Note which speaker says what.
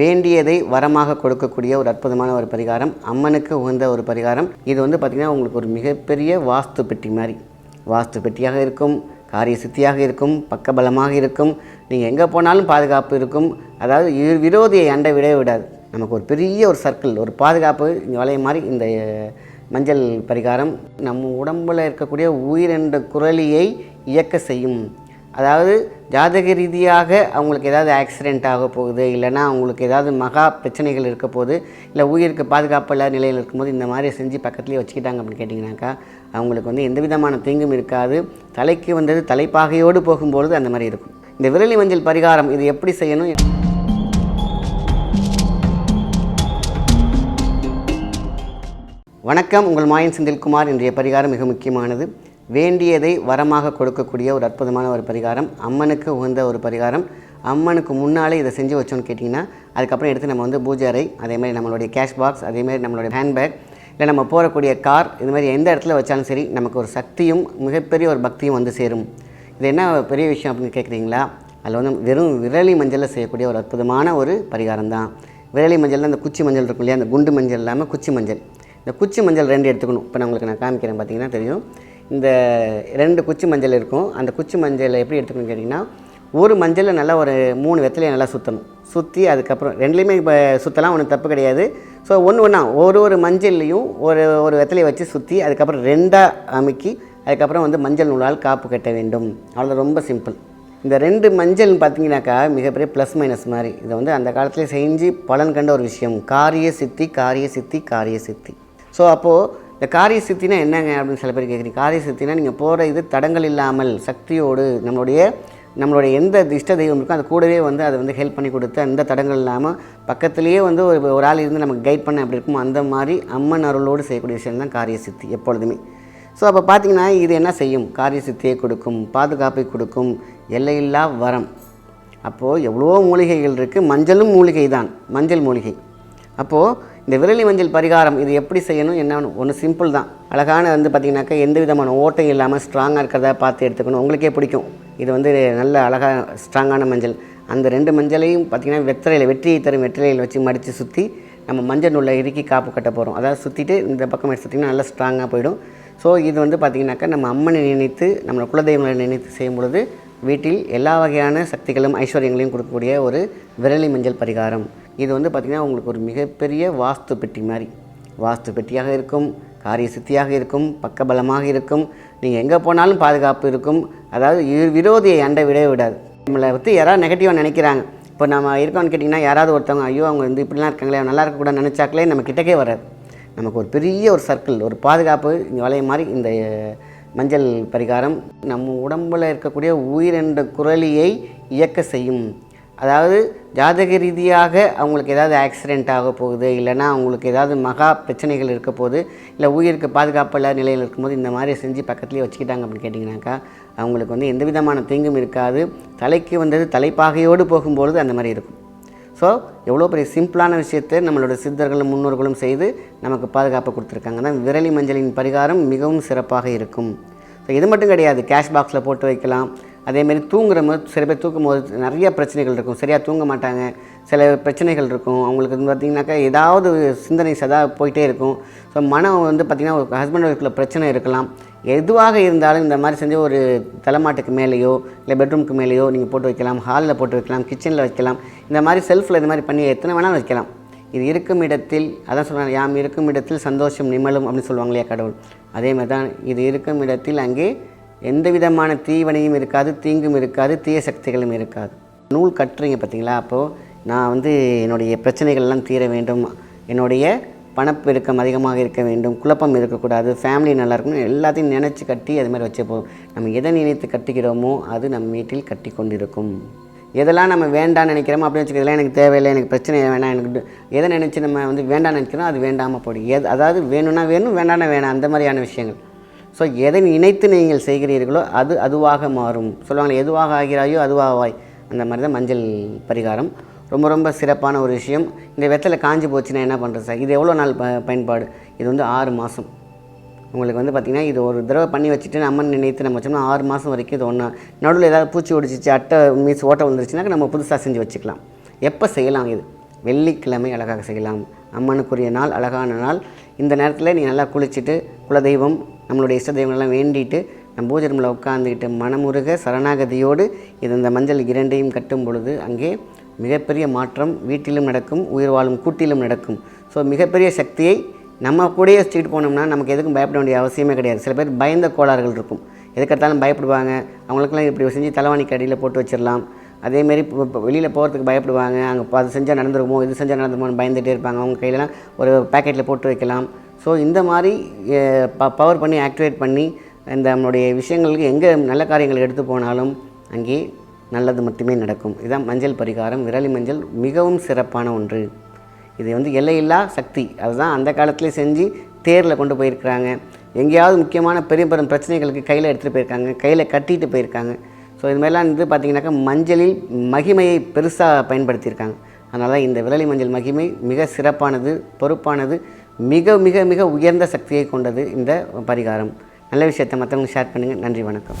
Speaker 1: வேண்டியதை வரமாக கொடுக்கக்கூடிய ஒரு அற்புதமான ஒரு பரிகாரம் அம்மனுக்கு உகந்த ஒரு பரிகாரம். இது வந்து பார்த்திங்கன்னா உங்களுக்கு ஒரு மிகப்பெரிய வாஸ்து பெட்டி மாதிரி. வாஸ்து பெட்டியாக இருக்கும் காரிய சித்தியாக இருக்கும் பக்கபலமாக இருக்கும். நீங்கள் எங்கே போனாலும் பாதுகாப்பு இருக்கும். அதாவது விரோதியை அண்டை விடவே விடாது. நமக்கு ஒரு பெரிய ஒரு சர்க்கிள் ஒரு பாதுகாப்பு இங்கே வளைய மாதிரி இந்த மஞ்சள் பரிகாரம். நம்ம உடம்பில் இருக்கக்கூடிய உயிர் என்ற குரலியை இயக்க செய்யும் அதாவது ஜாதக ரீதியாக அவங்களுக்கு ஏதாவது ஆக்சிடெண்ட் ஆக போகுது இல்லைன்னா அவங்களுக்கு ஏதாவது மகா பிரச்சனைகள் இருக்க போது இல்லை உயிருக்கு பாதுகாப்பு இல்லாத நிலையில் இருக்கும்போது இந்த மாதிரி செஞ்சு பக்கத்துலேயே வச்சுக்கிட்டாங்க அப்படின்னு கேட்டிங்கனாக்கா அவங்களுக்கு வந்து எந்த விதமான தீங்கும் இருக்காது. தலைக்கு வந்தது தலைப்பாகையோடு போகும்பொழுது அந்த மாதிரி இருக்கும். இந்த விரலி மஞ்சள் பரிகாரம் இது எப்படி செய்யணும்? வணக்கம். உங்கள் மாயன் செந்தில்குமார். இன்றைய பரிகாரம் மிக முக்கியமானது. வேண்டியதை வரமாக கொடுக்கக்கூடிய ஒரு அற்புதமான ஒரு பரிகாரம் அம்மனுக்கு உகந்த ஒரு பரிகாரம். அம்மனுக்கு முன்னாலே இதை செஞ்சு வச்சோன்னு கேட்டிங்கன்னா அதுக்கப்புறம் எடுத்து நம்ம வந்து பூஜை அறை அதேமாதிரி நம்மளுடைய கேஷ் பாக்ஸ் அதேமாதிரி நம்மளுடைய ஹேண்ட்பேக் இல்லை நம்ம போகக்கூடிய கார் இது மாதிரி எந்த இடத்துல வச்சாலும் சரி நமக்கு ஒரு சக்தியும் மிகப்பெரிய ஒரு பக்தியும் வந்து சேரும். இது என்ன பெரிய விஷயம் அப்படின்னு கேட்குறீங்களா? அதில் வந்து வெறும் விரலி மஞ்சளில் செய்யக்கூடிய ஒரு அற்புதமான ஒரு பரிகாரம் தான். விரலி மஞ்சளில் அந்த குச்சி மஞ்சள் இருக்கும் இல்லையா? அந்த குண்டு மஞ்சள் இல்லாமல் குச்சி மஞ்சள். இந்த குச்சி மஞ்சள் ரெண்டு எடுத்துக்கணும். இப்போ நான் உங்களுக்கு நான் காமிக்கிறேன் பார்த்தீங்கன்னா தெரியும். இந்த ரெண்டு குச்சி மஞ்சள் இருக்கும். அந்த குச்சி மஞ்சளை எப்படி எடுத்துக்கணும்னு கேட்டிங்கன்னா ஒரு மஞ்சளில் நல்லா ஒரு மூணு வெத்தலையை நல்லா சுற்றணும் சுற்றி அதுக்கப்புறம் ரெண்டுலேயுமே இப்போ சுற்றலாம் ஒன்றும் தப்பு கிடையாது. ஸோ ஒன்று ஒன்றா ஒரு ஒரு மஞ்சள்லையும் ஒரு ஒரு வெத்தலையை வச்சு சுற்றி அதுக்கப்புறம் ரெண்டாக அமுக்கி அதுக்கப்புறம் வந்து மஞ்சள் நூலால் காப்பு கட்ட வேண்டும். அவ்வளோ ரொம்ப சிம்பிள் இந்த ரெண்டு மஞ்சள் பார்த்தீங்கன்னாக்கா மிகப்பெரிய ப்ளஸ் மைனஸ் மாதிரி. இதை வந்து அந்த காலத்தில் செஞ்சு பலன் கண்ட ஒரு விஷயம். காரிய சித்தி காரிய சித்தி காரிய சித்தி. ஸோ அப்போது இந்த காரிய சித்தினா என்னங்க அப்படின்னு சில பேர் கேட்குறீங்க காரிய சித்தினா நீங்கள் போகிற இது தடங்கள் இல்லாமல் சக்தியோடு நம்மளுடைய நம்மளுடைய எந்த இஷ்ட தெய்வம் இருக்கோ அது கூடவே வந்து அதை வந்து ஹெல்ப் பண்ணி கொடுத்து அந்த தடங்கள் இல்லாமல் பக்கத்துலேயே வந்து ஒரு ஒரு ஆள் இருந்து நமக்கு கைட் பண்ண அப்படி இருக்கும் அந்த மாதிரி அம்மன் அருளோடு செய்யக்கூடிய விஷயம் தான் காரிய சித்தி எப்பொழுதுமே. ஸோ அப்போ பார்த்தீங்கன்னா இது என்ன செய்யும்? காரிய சித்தியை கொடுக்கும் பாதுகாப்பை கொடுக்கும் எல்லையில்லா வரம். அப்போது எவ்வளோ மூலிகைகள் இருக்குது மஞ்சளும் மூலிகை தான் மஞ்சள் மூலிகை. அப்போது இந்த விரலி மஞ்சள் பரிகாரம் இது எப்படி செய்யணும் என்ன ஒன்று சிம்பிள் தான். அழகான வந்து பார்த்திங்கனாக்கா எந்த விதமான ஓட்டம் இல்லாமல் ஸ்ட்ராங்காக இருக்கிறதா பார்த்து எடுத்துக்கணும். உங்களுக்கே பிடிக்கும். இது வந்து நல்ல அழகாக ஸ்ட்ராங்கான மஞ்சள். அந்த ரெண்டு மஞ்சளையும் பார்த்திங்கன்னா வெத்தலையில் வெற்றியை தரும் வெற்றிலையில் வச்சு மடித்து சுற்றி நம்ம மஞ்சள் நூலை இறுக்கி காப்பு கட்ட போகிறோம் அதாவது சுற்றிட்டு இந்த பக்கம் எடுத்து சுற்றிங்கன்னா நல்லா ஸ்ட்ராங்காக போயிடும். ஸோ இது வந்து பார்த்திங்கனாக்கா நம்ம அம்மனை நினைத்து நம்மளை குலதெய்வங்களை நினைத்து செய்யும் பொழுது வீட்டில் எல்லா வகையான சக்திகளும் ஐஸ்வர்யங்களையும் கொடுக்கக்கூடிய ஒரு விரலி மஞ்சள் பரிகாரம். இது வந்து பார்த்திங்கன்னா உங்களுக்கு ஒரு மிகப்பெரிய வாஸ்து பெட்டி மாதிரி. வாஸ்து பெட்டியாக இருக்கும் காரிய சித்தியாக இருக்கும் பக்கபலமாக இருக்கும். நீங்கள் எங்கே போனாலும் பாதுகாப்பு இருக்கும். அதாவது விரோதியை அண்டை விடவே விடாது. நம்மளை பற்றி யாராவது நெகட்டிவாக நினைக்கிறாங்க. இப்போ நம்ம இருக்கோம்னு கேட்டிங்கன்னா யாராவது ஒருத்தவங்க ஐயோ அவங்க வந்து இப்படிலாம் இருக்காங்களே நல்லா இருக்கக்கூடாது நினச்சாக்களே நம்ம கிட்டக்கே வராது. நமக்கு ஒரு பெரிய ஒரு சர்க்கிள் ஒரு பாதுகாப்பு இங்கே வளைய மாதிரி இந்த மஞ்சள் பரிகாரம் நம்ம உடம்பில் இருக்கக்கூடிய உயிர் என்ற குரலியை இயக்க செய்யும் அதாவது ஜாதக ரீதியாக அவங்களுக்கு ஏதாவது ஆக்சிடெண்ட் ஆக போகுது இல்லைனா அவங்களுக்கு ஏதாவது மகா பிரச்சனைகள் இருக்க போகுது இல்லை உயிருக்கு பாதுகாப்பு இல்லாத நிலையில் இருக்கும்போது இந்த மாதிரி செஞ்சு பக்கத்துலேயே வச்சுக்கிட்டாங்க அப்படின்னு கேட்டிங்கனாக்கா அவங்களுக்கு வந்து எந்த விதமான தீங்கும் இருக்காது. தலைக்கு வந்தது தலைப்பாகையோடு போகும்பொழுது அந்த மாதிரி இருக்கும். ஸோ எவ்வளோ பெரிய சிம்பிளான விஷயத்தை நம்மளோட சித்தர்களும் முன்னோர்களும் செய்து நமக்கு பாதுகாப்பு கொடுத்துருக்காங்க. தான் விரலி மஞ்சளின் பரிகாரம் மிகவும் சிறப்பாக இருக்கும். ஸோ இது மட்டும் கிடையாது. கேஷ் பாக்ஸில் போட்டு வைக்கலாம். அதேமாரி தூங்குற போது சில பேர் தூக்கும் போது நிறைய பிரச்சனைகள் இருக்கும். சரியாக தூங்க மாட்டாங்க. சில பிரச்சனைகள் இருக்கும். அவங்களுக்கு வந்து பார்த்திங்கனாக்கா ஏதாவது சிந்தனை சதா போயிட்டே இருக்கும். ஸோ மனம் வந்து பார்த்திங்கன்னா ஒரு ஹஸ்பண்ட் ஒய்ஃபில் பிரச்சனை இருக்கலாம். எதுவாக இருந்தாலும் இந்த மாதிரி செஞ்சு ஒரு தலைமாட்டுக்கு மேலேயோ இல்லை பெட்ரூமுக்கு மேலேயோ நீங்கள் போட்டு வைக்கலாம். ஹாலில் போட்டு வைக்கலாம். கிச்சனில் வைக்கலாம். இந்த மாதிரி செல்ஃபில் இது மாதிரி பண்ணி எத்தனை வேணாலும் வைக்கலாம். இது இருக்கும் இடத்தில் அதான் சொல்கிறாங்க யாம் இருக்கும் இடத்தில் சந்தோஷம் நிமலும் அப்படின்னு சொல்லுவாங்க இல்லையா கடவுள்? அதே மாதிரி தான் இது இருக்கும் இடத்தில் அங்கே எந்த விதமான தீவனையும் இருக்காது தீங்கும் இருக்காது தீய சக்திகளும் இருக்காது. நூல் கட்டுறீங்க பார்த்தீங்களா? அப்போது நான் வந்து என்னுடைய பிரச்சனைகள்லாம் தீர வேண்டும். என்னுடைய பணப்பெருக்கம் அதிகமாக இருக்க வேண்டும். குழப்பம் இருக்கக்கூடாது. ஃபேமிலி நல்லா இருக்கணும். எல்லாத்தையும் நினச்சி கட்டி அது மாதிரி வச்சே நம்ம எதை நினைத்து கட்டிக்கிறோமோ அது நம் வீட்டில் கட்டி கொண்டிருக்கும். எதெல்லாம் நம்ம வேண்டாம்னு நினைக்கிறோமோ அப்படின்னு வச்சுக்க இதெல்லாம் எனக்கு தேவையில்லை எனக்கு பிரச்சனை வேணாம் எனக்கு எதை நினச்சி நம்ம வந்து வேண்டாம்னு நினைக்கிறோம் அது வேண்டாமல் போடும் எது அதாவது வேணும்னா வேணும் வேண்டாம்னா வேணாம் அந்த மாதிரியான விஷயங்கள். ஸோ எதை நினைத்து நீங்கள் செய்கிறீர்களோ அது அதுவாக மாறும். சொல்லுவாங்களே எதுவாக ஆகிறாயோ அதுவாகவாய் அந்த மாதிரி தான் மஞ்சள் பரிகாரம். ரொம்ப ரொம்ப சிறப்பான ஒரு விஷயம். இந்த வெத்தலை காஞ்சி போச்சுன்னா என்ன பண்ணுறது சார்? இது எவ்வளோ நாள் ப பயன்பாடு? இது வந்து ஆறு மாதம் உங்களுக்கு வந்து பார்த்திங்கன்னா இது ஒரு தடவை பண்ணி வச்சுட்டு நம்ம நினைத்து நம்ம வச்சோம்னா ஆறு மாதம் வரைக்கும் இது ஒன்றா நடுவில் ஏதாவது பூச்சி ஒடிச்சிச்சு அட்டை மீஸ் ஓட்டை வந்துருச்சுனாக்க நம்ம புதுசாக செஞ்சு வச்சுக்கலாம். எப்போ செய்யலாம் இது? வெள்ளிக்கிழமை அழகாக செய்யலாம். அம்மனுக்குரிய நாள் அழகான நாள். இந்த நேரத்தில் நீ நல்லா குளிச்சுட்டு குலதெய்வம் நம்மளுடைய இஷ்ட தெய்வங்கள்லாம் வேண்டிட்டு நம்ம பூஜை ரூமில் உட்காந்துக்கிட்டு மனமுருக சரணாகதியோடு இது இந்த மஞ்சள் இரண்டையும் கட்டும் பொழுது அங்கே மிகப்பெரிய மாற்றம் வீட்டிலும் நடக்கும் உயிர் வாழும் கூட்டிலும் நடக்கும். ஸோ மிகப்பெரிய சக்தியை நம்ம கூடயே வச்சுக்கிட்டு போனோம்னா நமக்கு எதுக்கும் பயப்பட வேண்டிய அவசியமே கிடையாது. சில பேர் பயந்த கோளாறுகள் இருக்கும். எதுக்கெடுத்தாலும் பயப்படுவாங்க. அவங்களுக்கெல்லாம் இப்படி செஞ்சு தலைவாணிக்கு அடியில் போட்டு வச்சிடலாம். அதேமாரி இப்போ வெளியில் போகிறதுக்கு பயப்படுவாங்க. அங்கே அது செஞ்சால் நடந்துருமோ இது செஞ்சால் நடந்துருமோன்னு பயந்துகிட்டே இருப்பாங்க. அவங்க கையிலலாம் ஒரு பேக்கெட்டில் போட்டு வைக்கலாம். ஸோ இந்த மாதிரி ப பவர் பண்ணி ஆக்டிவேட் பண்ணி இந்த நம்மளுடைய விஷயங்களுக்கு எங்கே நல்ல காரியங்கள் எடுத்து போனாலும் அங்கே நல்லது மட்டுமே நடக்கும். இதுதான் மஞ்சள் பரிகாரம். விரலி மஞ்சள் மிகவும் சிறப்பான ஒன்று. இது வந்து எல்லையில்லா சக்தி. அதுதான் அந்த காலத்திலே செஞ்சு தேரில் கொண்டு போயிருக்கிறாங்க. எங்கேயாவது முக்கியமான பெரிய பெரும் பிரச்சனைகளுக்கு கையில் எடுத்துகிட்டு போயிருக்காங்க. கையில் கட்டிட்டு போயிருக்காங்க. ஸோ இது மாதிரிலாம் வந்து பார்த்திங்கனாக்கா மஞ்சளில் மகிமையை பெருசாக பயன்படுத்தியிருக்காங்க. அதனால் இந்த விரலி மஞ்சள் மகிமை மிக சிறப்பானது பொறுப்பானது மிக மிக மிக உயர்ந்த சக்தியை கொண்டது இந்த பரிகாரம். நல்ல விஷயத்தை மற்றவங்க ஷேர் பண்ணுங்கள் நன்றி வணக்கம்.